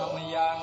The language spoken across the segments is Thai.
ธรรมยัง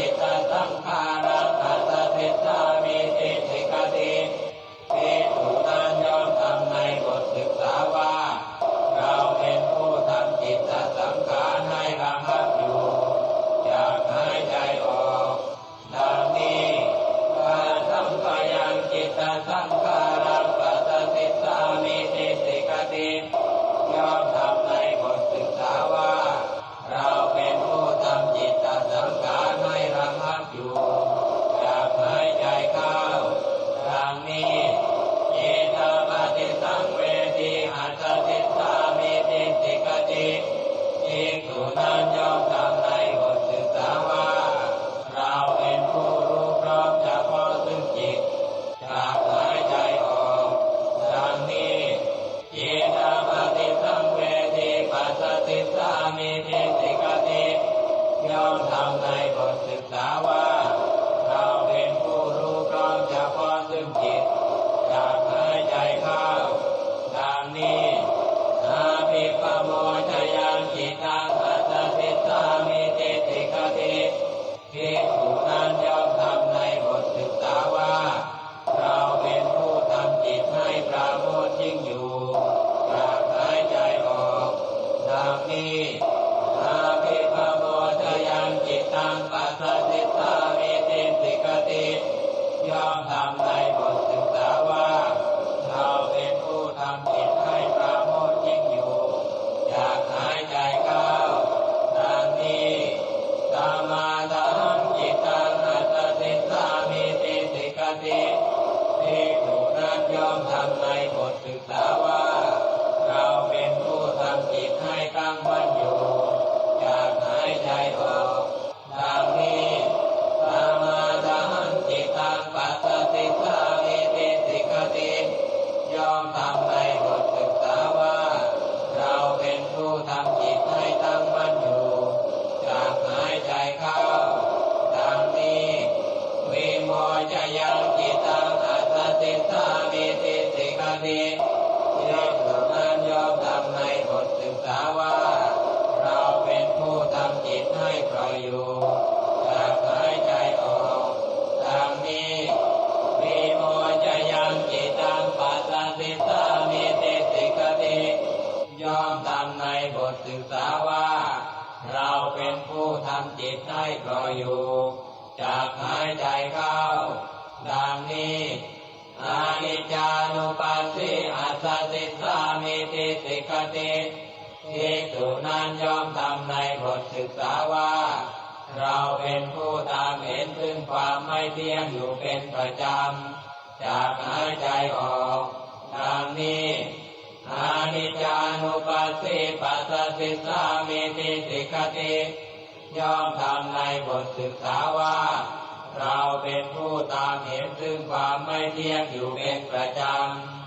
ติตาสังขารังอัตติตา ษุนั้นย่อมทำในบทศึกษาว่า เราเป็นผู้ตามเห็นซึ่งความไม่เที่ยงอยู่เป็นประจำ จากหายใจออกดังนี้อานิจจานุปัสสิปัสสิสามิติสิกติย่อมทำในบทศึกษาว่า เราเป็นผู้ตามเห็นซึ่งความไม่เที่ยงอยู่เป็นประจำ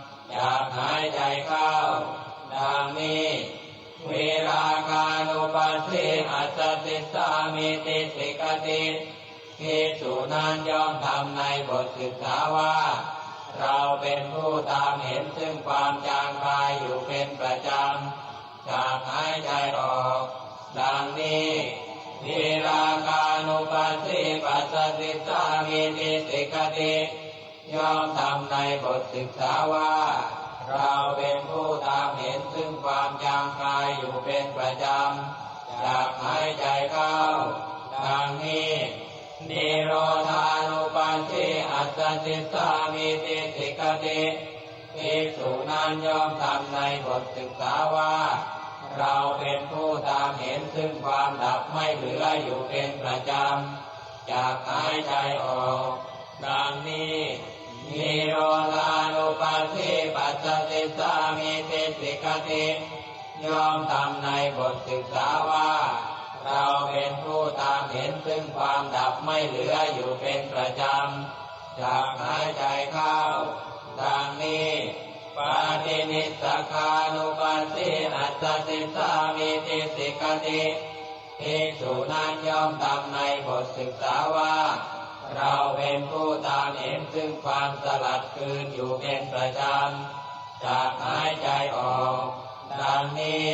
ภิกษุนั้นย่อมทำในบทศึกษาว่า เราเป็นผู้ตามเห็นซึ่งความจางคายอยู่เป็นประจำจากหายใจออก ดังนี้เวลาการุปัสสิปัสสติสามิติสิกติย่อมทำในบทศึกษาว่า เราเป็นผู้ตามเห็นซึ่งความจางคายอยู่เป็นประจำจากหายใจเข้าดังนี้ นิโรธานุปัสสิอัสสติสามิติสิกติภิกษุนั้นยอมทำในบทศึกษาว่า เราเป็นผู้ตามเห็นซึ่งความดับไม่เหลืออยู่เป็นประจำจากหายใจออกดังนี้นิโรธานุปัสสิปัสสิสามิติสิกติยอมทำในบทศึกษาว่า เราเป็นผู้ตามเห็นซึ่งความดับไม่เหลืออยู่เป็นประจำจากหายใจเข้าดังนี้ปาตินิสคานุปัสสิอัสสติสามิติสิกติภิกษุนั้นย่อมทำในบทศึกษาว่า เราเป็นผู้ตามเห็นซึ่งความสลัดคืนอยู่เป็นประจำจากหายใจออกดังนี้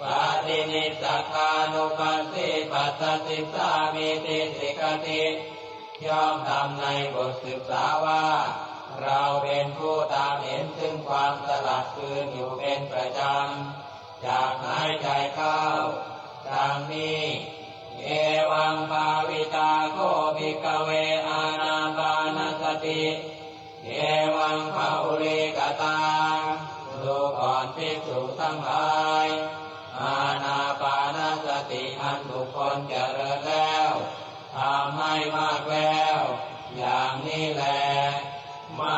ปาตินิสคานุปัสสิปัสสิสามิติสิกติย่อมทำในบทศึกษาว่า เราเป็นผู้ตามเห็นซึ่งความสลัดคืนอยู่เป็นประจำ จากหายใจเข้าดังนี้เอวังภาวิตาโคภิกเวอานาปานสติเอวังภาอุริกตาดูก่อนภิกษุทั้งหลาย อันบุคคลเจริญแล้วทำให้มากแล้ว อย่างนี้แหละมา